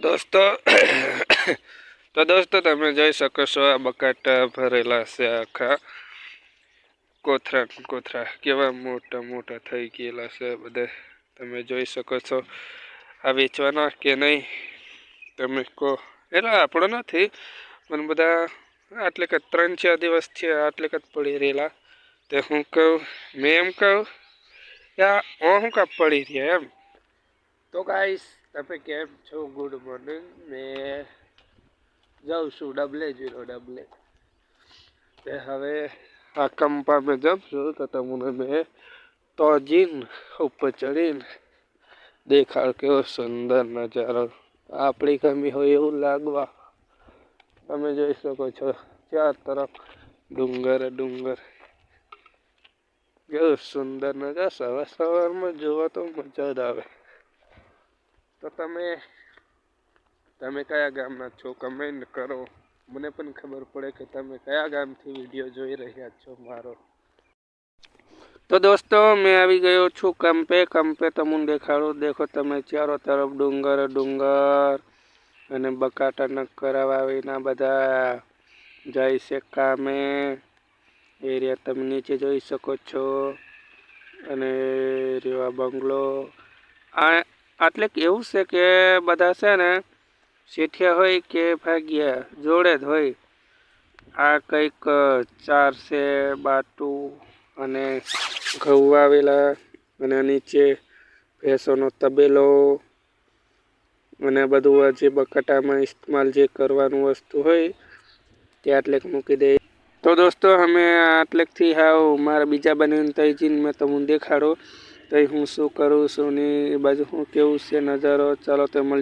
દોસ્તો, તો દોસ્તો તમે જોઈ શકો છો આ બકાટા ભરેલા છે આખા. કોથરા કોથરા કેવા મોટા મોટા થઈ ગયેલા છે બધા. તમે જોઈ શકો છો આ વેચવાના કે નહીં, તમે કહો. એટલે આપણો નથી, પણ બધા આટલે કે ત્રણ, ચાર દિવસ થયા, આટલે જ પડી રહેલા. તે હું કહું, મેં એમ કહું ઓ હું કાપ પડી રહ્યા એમ. તો ગાઈસ તમે કેમ છો? ગુડ મોર્નિંગ મેં જાઉં છું ડબલે જીરો ડબલે તે હવે આ કંપા મેં જમશું તો તમને મેં તોજીન ઉપર ચડીને દેખાડ કેવો સુંદર નજારો આપણી ગમી હોય એવું લાગવા. તમે જોઈ શકો છો, ચાર તરફ ડુંગર ડુંગર. કેવું સુંદર નજારો. સવાર સવારમાં જોવા તો મજા જ આવે. તો તમે તમે કયા ગામના છો? કમેન્ટ કરો. મને પણ ખબર પડે કે તમે કયા ગામથી વીડિયો જોઈ રહ્યા છો મારો. તો દોસ્તો, મેં આવી ગયો છું કંપે કંપે તમને દેખાડો દેખો તમે ચારો તરફ ડુંગર ડુંગર અને બકાટા નક્કર વાવીના બધા. જાય છે કામે. એરિયા તમે નીચે જોઈ શકો છો. અને રેવા બંગલો. આ એટલે એવું છે કે બધા છે ને શેઠિયા હોય કે ભાગ્યા, જોડે જ હોય. આ કંઈક ચાર છે, બાટું અને ઘઉં આવેલા અને નીચે ભેંસોનો તબેલો અને બધું જે બકાટામાં ઇસ્તેમાલ જે કરવાનું વસ્તુ હોય તે આટલેક મૂકી દે. તો દોસ્તો, અમે આટલેકથી હાવ મારા બીજા બનીને તૈજીને મેં તમને દેખાડો. તઈ હું શું કરું શું નહીં એ બાજુ હું કેવું છે નજારો? ચાલો તે મળી